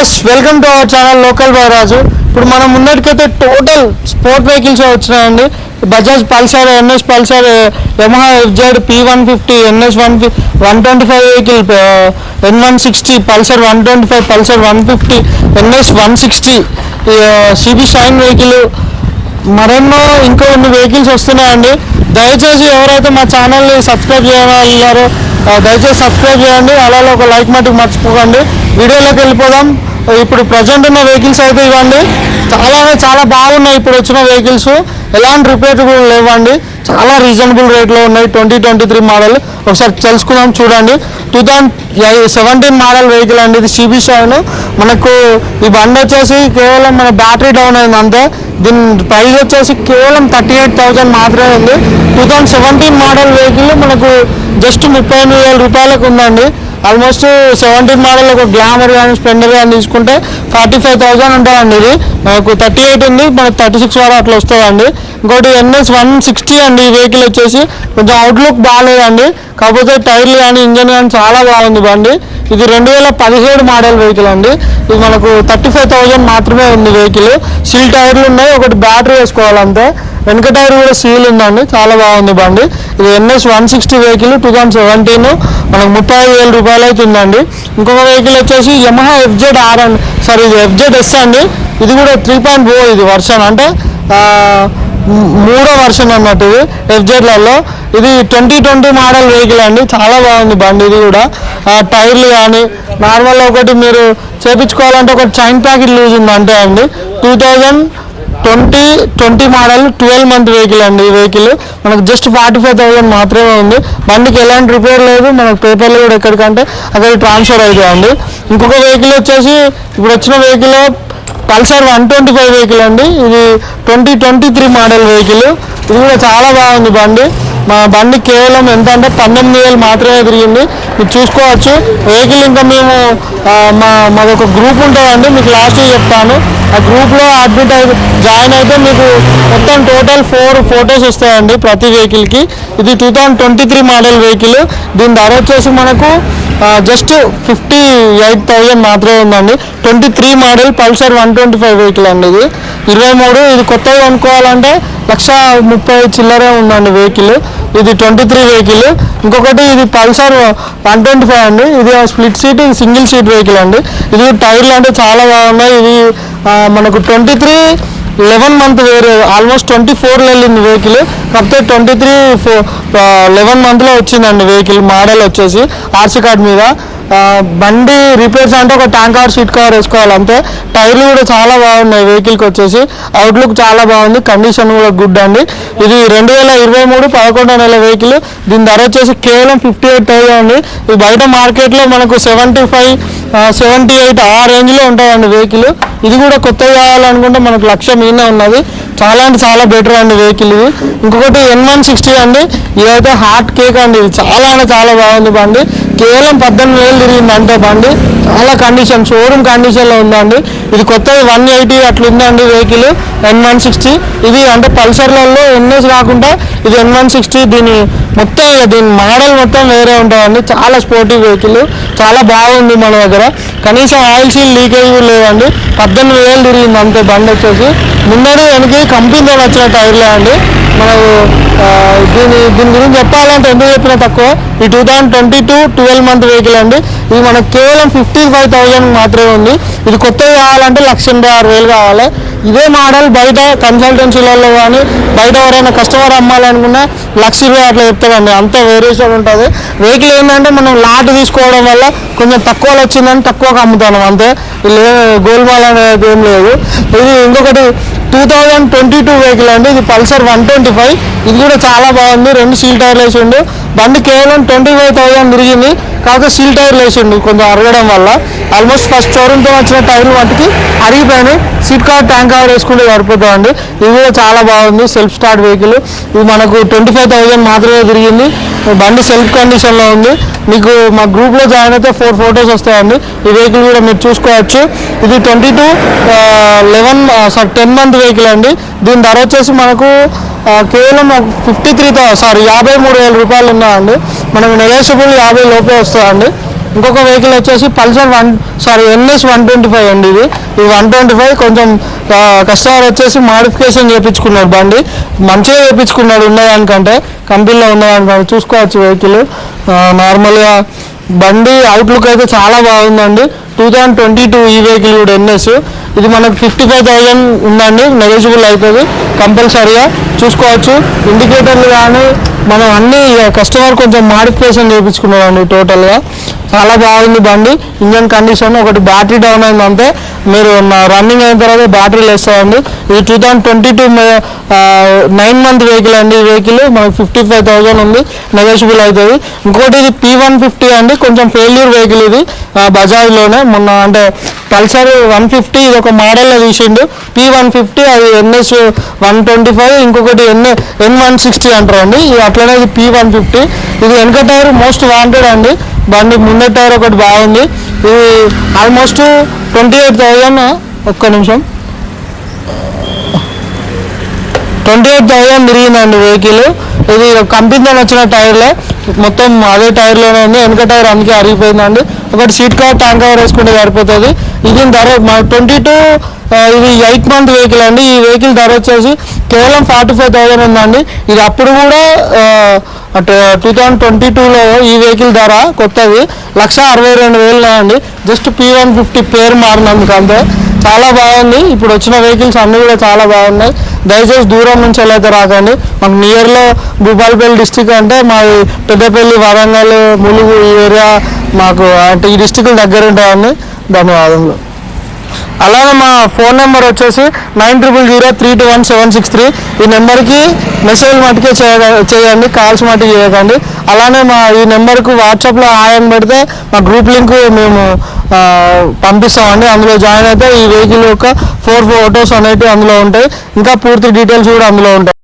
Yes welcome to our channel local Bayaraju ఇప్పుడు మనం ముందటికైతే టోటల్ స్పోర్ట్ వెహికల్స్ వచ్చినాయండి. Bajaj Pulsar NS Pulsar Yamaha FZ P one fifty NS one one twenty five vehicle N one sixty Pulsar one twenty five Pulsar one fifty NS one sixty CB Shine vehicle మరెన్నో ఇంకో కొన్ని vehicles వస్తున్నాయండి. దయచేసి ఎవరైతే మా ఛానల్ని subscribe చేయాలో దయచేసి సబ్స్క్రైబ్ చేయండి. అలాగే ఒక లైక్ మటుకు మర్చిపోకండి. వీడియోలోకి వెళ్ళిపోదాం. ఇప్పుడు ప్రజెంట్ ఉన్న వెహికల్స్ అయితే ఇవ్వండి. చాలా చాలా బాగున్నాయి ఇప్పుడు వచ్చిన వెహికల్స్. ఎలాంటి రిపేర్ కూడా లేవండి. చాలా రీజనబుల్ రేట్లో ఉన్నాయి. Twenty twenty three model. ఒకసారి తెలుసుకుందాం చూడండి. Two thousand seventeen model vehicle అండి. ఇది సిబి షైన్ మనకు ఈ బండి వచ్చేసి కేవలం మన బ్యాటరీ డౌన్ అయింది అంతే. దీని ప్రైస్ వచ్చేసి కేవలం థర్టీ ఎయిట్ థౌజండ్ మాత్రమే ఉంది. Two thousand seventeen model vehicle మనకు జస్ట్ ముప్పై ఎనిమిది వేల రూపాయలకు ఉందండి. ఆల్మోస్ట్ సెవెంటీన్ మోడల్ ఒక గ్లామర్ కానీ స్పెండర్ కానీ తీసుకుంటే ఫార్టీ ఫైవ్ థౌసండ్ ఉంటుందండి ఇది. మనకు థర్టీ ఎయిట్ ఉంది మనకు థర్టీ సిక్స్ వరకు అట్లా వస్తుందండి. ఇంకోటి ఎన్ఎస్ వన్ సిక్స్టీ అండి ఈ వెహికల్ వచ్చేసి. కొంచెం అవుట్లుక్ బాగాలేదండి. కాకపోతే టైర్లు కానీ ఇంజన్ కానీ చాలా బాగుంది బండి. ఇది రెండు వేల పదిహేడు మోడల్ వెహికల్ అండి. ఇది మనకు థర్టీ ఫైవ్ థౌజండ్ మాత్రమే ఉంది వెహికల్ సీల్ టైర్లు ఉన్నాయి. ఒకటి బ్యాటరీ వేసుకోవాలంతే వెనక టైర్ కూడా సీల్ ఉందండి. చాలా బాగుంది బండి. ఇది NS one sixty vehicle two thousand seventeen మనకు ముప్పై ఐదు వేల రూపాయలు అవుతుందండి ఉందండి. ఇంకొక వెహికల్ వచ్చేసి యమహా ఎఫ్జెడ్ ఆర్ అండి సారీ ఇది ఎఫ్జెడ్ ఎస్ అండి. ఇది కూడా త్రీ పాయింట్ ఫోర్ ఇది వర్షన్. అంటే మూడో వర్షన్ అన్నట్టు ఇది. ఎఫ్జెడ్లలో ఇది ట్వంటీ ట్వంటీ మోడల్ వెహికల్ అండి. చాలా బాగుంది బండి ఇది కూడా. టైర్లు కానీ నార్మల్గా ఒకటి మీరు చేపించుకోవాలంటే ఒక చైన్ ప్యాకెట్ లూజ్ ఉంది అంటే అండి. Two thousand twenty twenty model twelve month vehicle అండి ఈ వెహికల్. మనకు జస్ట్ ఫార్టీ ఫైవ్ థౌసండ్ మాత్రమే ఉంది. బండికి ఎలాంటి రిపేర్ లేదు. మనకు పేపర్లు కూడా ఎక్కడికంటే అక్కడ ట్రాన్స్ఫర్ అవుతాయండి ఇంకొక వెహికల్ వచ్చేసి ఇప్పుడు వచ్చిన vehicle Pulsar one twenty five vehicle అండి. ఇది twenty twenty three model vehicle ఇది కూడా చాలా బాగుంది బండి. మా బండి కేవలం ఎంత అంటే పంతొమ్మిది వేలు మాత్రమే తిరిగింది. మీరు చూసుకోవచ్చు. వెహికల్ ఇంకా మేము మా మాది ఒక గ్రూప్ ఉంటుందండి. మీకు లాస్ట్ చెప్తాను. ఆ గ్రూప్లో అడ్మిట్ అయి జాయిన్ అయితే మీకు మొత్తం టోటల్ ఫోర్ ఫొటోస్ వస్తాయండి ప్రతి వెహికల్కి ఇది two thousand twenty three model vehicle దీని ధర వచ్చేసి మనకు జస్ట్ ఫిఫ్టీ ఎయిట్ థౌజండ్ మాత్రమే ఉందండి. Twenty three model Pulsar one twenty five vehicle అండి ఇది. ఇరవై మూడు ఇది కొత్తగా కొనుక్కోవాలంటే లక్ష ముప్పై చిల్లరే ఉందండి వెహికల్. ఇది ట్వంటీ త్రీ వెహికల్. ఇంకొకటి ఇది పల్సర్ వన్ ట్వంటీ ఫైవ్ అండి. ఇది స్ప్లిట్ సీట్ ఇది సింగిల్ సీట్ వెహికల్ అండి. ఇది టైర్లు అంటే చాలా బాగున్నాయి. ఇది మనకు ట్వంటీ త్రీ లెవెన్ మంత్ వేరే ఆల్మోస్ట్ ట్వంటీ ఫోర్లో వెళ్ళింది వెహికల్ కాకపోతే ట్వంటీ త్రీ ఫో లెవెన్ మంత్లో వచ్చిందండి వెహికల్ మోడల్ వచ్చేసి ఆర్సీ కార్డ్ మీద. బండి రిపేర్స్ అంటే ఒక ట్యాంక్ కవర్ సీట్ కవర్ వేసుకోవాలి. అంతే టైర్లు కూడా చాలా బాగున్నాయి వెహికల్కి వచ్చేసి. అవుట్లుక్ చాలా బాగుంది కండిషన్ కూడా గుడ్ అండి. ఇది రెండు వేల ఇరవై మూడు పదకొండో నెల వెహికల్ దీని ధర వచ్చేసి కేవలం ఫిఫ్టీ ఎయిట్ థౌసండ్ అండి. ఇది బయట మార్కెట్లో మనకు సెవెంటీ ఫైవ్ సెవెంటీ ఎయిట్ ఆ రేంజ్లో ఉంటుందండి వెహికల్ ఇది కూడా కొత్తగా కావాలనుకుంటే మనకు లక్ష మీద ఉన్నది. చాలా అంటే చాలా బెటర్ అండి వెహికల్ ఇది. ఇంకొకటి ఎన్ వన్ సిక్స్టీ అండి. ఇదైతే హార్ట్ కేక్ అండి. ఇది చాలా అంటే చాలా బాగుంది బండి. కేవలం పద్దెనిమిది వేలు తిరిగింది అంటే బండి. చాలా కండిషన్ షోరూమ్ కండిషన్లో ఉందండి. ఇది కొత్తది వన్ ఎయిటీ అట్లా ఉందండి వెహికల్ ఎన్ వన్ సిక్స్టీ ఇది అంటే పల్సర్లలో ఎన్ఎస్ కాకుండా ఇది ఎన్ వన్ సిక్స్టీ దీని మొత్తం ఇక దీని మోడల్ మొత్తం వేరే ఉంటుందండి. చాలా స్పోర్టివ్ వెహికల్ చాలా బాగుంది మన దగ్గర. కనీసం ఆయిల్ సీల్ లీకేజ్ లేదండి పద్దెనిమిది వేలు తిరిగింది అంతే బండి వచ్చేసి. ముందర వెనక కంపెనీలో వచ్చిన టైర్లే అండి. మనకు దీని దీని గురించి చెప్పాలంటే ఎందుకు చెప్పినా తక్కువ? ఈ two thousand twenty two twelve month vehicle అండి. ఇది మనకు కేవలం ఫిఫ్టీ ఫైవ్ థౌజండ్ మాత్రమే ఉంది. ఇది కొత్తది కావాలంటే లక్ష ఎనభై ఆరు వేలు కావాలి. ఇదే మోడల్ బయట కన్సల్టెన్సీలలో కానీ బయట ఎవరైనా కస్టమర్ అమ్మాలనుకున్నా లక్ష ఇరవై అట్లా చెప్తారండి. అంత వేరియేషన్ ఉంటుంది. వెహికల్ ఏంటంటే మనం లాట్ తీసుకోవడం వల్ల కొంచెం తక్కువలో వచ్చిందని తక్కువగా అమ్ముతాను అంతే. గోల్మాల్ అనేది ఏం లేదు. ఇది ఇంకొకటి two thousand twenty two vehicle అండి. ఇది పల్సర్ వన్ ట్వంటీ ఫైవ్ ఇది కూడా చాలా బాగుంది. రెండు సీల్ టైర్లు వేసి వేసిండు. బండి కేవలం ట్వంటీ ఫైవ్ థౌసండ్ తిరిగింది. కాకపోతే సీల్ టైర్లు వేసిండు కొంచెం అరగడం వల్ల. ఆల్మోస్ట్ ఫస్ట్ షోరూమ్తో వచ్చిన టైర్లు వాటికి అరిగిపోయినాయి. సీట్ కవర్ ట్యాంక్ కవర్ వేసుకుంటే సరిపోతామండి ఇది కూడా చాలా బాగుంది సెల్ఫ్ స్టార్ట్ వెహికల్ ఇది మనకు ట్వంటీ ఫైవ్ థౌసండ్ మాత్రమే తిరిగింది. బండి సెల్ఫ్ కండిషన్లో ఉంది. మీకు మా గ్రూప్లో జాయిన్ అయితే ఫోర్ ఫొటోస్ వస్తాయండి. ఈ వెహికల్ కూడా మీరు చూసుకోవచ్చు. ఇది twenty two eleven sorry ten month vehicle అండి. దీని ధర వచ్చేసి మనకు కేవలం ఫిఫ్టీ త్రీ సారీ యాభై మూడు వేల రూపాయలు ఉన్నాయండి. మనకు నెగోషియబుల్ యాభై లోపే వస్తుందండి ఇంకొక వెహికల్ వచ్చేసి Pulsar one sorry NS one twenty five అండి ఇది. ఈ వన్ ట్వంటీ ఫైవ్ కొంచెం కస్టమర్ వచ్చేసి మాడిఫికేషన్ చేయించుకున్నాడు బండి. మంచిగా చేయించుకున్నాడు ఉన్నదానికంటే కంపెనీలో ఉన్నదానికంటే చూసుకోవచ్చు వెహికల్ నార్మల్గా బండి అవుట్లుక్ అయితే చాలా బాగుందండి. టూ థౌజండ్ ట్వంటీ టూ ఈ వెహికల్ కూడా ఎన్ఎస్ ఇది మనకు ఫిఫ్టీ ఫైవ్ థౌజండ్ ఉందండి నెగోషియబుల్ అవుతుంది కంపల్సరీగా చూసుకోవచ్చు. ఇండికేటర్లు కానీ మనం అన్ని కస్టమర్ కొంచెం మాడిఫికేషన్ చేయించుకున్నామండి టోటల్గా చాలా బాగుంది బండి. ఇంజన్ కండిషన్ ఒకటి బ్యాటరీ డౌన్ అయింది అంతే మీరు రన్నింగ్ అయిన తర్వాత బ్యాటరీలు వేస్తాయండి ఇది two thousand twenty two nine month vehicle అండి. ఈ వెహికల్ మనకి ఫిఫ్టీ ఫైవ్ థౌజండ్ ఉంది. నెగోషియబుల్ అవుతుంది. ఇంకోటి ఇది పీ వన్ ఫిఫ్టీ అండి. కొంచెం ఫెయిల్యూర్ వెహికల్ ఇది. బజాజ్లోనే మొన్న అంటే పల్సర్ వన్ ఫిఫ్టీ ఇది ఒక మోడల్లో తీసిండు. పీ వన్ ఫిఫ్టీ అది ఎన్ఎస్ వన్ ట్వంటీ ఫైవ్ ఇంకొకటి ఎన్ ఎన్ వన్ సిక్స్టీ అంటారు అండి. ఇది అట్లనే ఇది పీ వన్ ఫిఫ్టీ. ఇది వెనక టైర్ మోస్ట్ వాంటెడ్ అండి. బండి ముందే టైర్ ఒకటి బాగుంది. ఇది ఆల్మోస్ట్ ట్వంటీ ఎయిట్ థౌజండ్ ఒక్క నిమిషం. ట్వంటీ ఎయిట్ థౌజండ్ తిరిగిందండి వెహికల్. ఇది కంపెనీ వచ్చిన టైర్లే. మొత్తం అదే టైర్లోనే ఉంది. వెనక టైర్ అందుకే అరిగిపోయిందండి. ఒకటి సీట్ కవర్ ట్యాంక్ కవర్ వేసుకుంటే సరిపోతుంది. ఇది ధర ట్వంటీ టూ ఇది ఎయిట్ మంత్ వెహికల్ అండి. ఈ వెహికల్ ధర వచ్చేసి కేవలం ఫార్టీ ఫైవ్ థౌసండ్ ఉందండి. ఇది అప్పుడు కూడా టూ థౌజండ్ ట్వంటీ టూలో ఈ వెహికల్ ధర కొత్తది. లక్ష అరవై రెండు వేలు అండి జస్ట్ పీ వన్ ఫిఫ్టీ పేరు మారినందుకు అంతే. చాలా బాగుంది. ఇప్పుడు వచ్చిన వెహికల్స్ అన్నీ కూడా చాలా బాగున్నాయి. దయచేసి దూరం నుంచి వెళ్ళైతే రాకండి. మాకు నియర్లో భూపాల్పల్లి డిస్టిక్ అంటే మాది పెద్దపల్లి వరంగల్ ములుగు ఈ ఏరియా మాకు అంటే ఈ డిస్టిక్లు దగ్గర ఉంటాయండి ధన్యవాదములు. అలానే మా ఫోన్ నెంబర్ వచ్చేసి nine triple zero three two one seven six three. ఈ నెంబర్కి మెసేజ్ మటుకే చేయ చేయండి కాల్స్ మటుకు చేయకండి. అలానే మా ఈ నెంబర్కు వాట్సాప్లో ఆయన పెడితే మా గ్రూప్ లింక్ మేము పంపిస్తామండి. అందులో జాయిన్ అయితే ఈ వెహికల్ యొక్క ఫోర్ ఫోటోస్ అనేవి అందులో ఉంటాయి. ఇంకా పూర్తి డీటెయిల్స్ కూడా అందులో ఉంటాయి.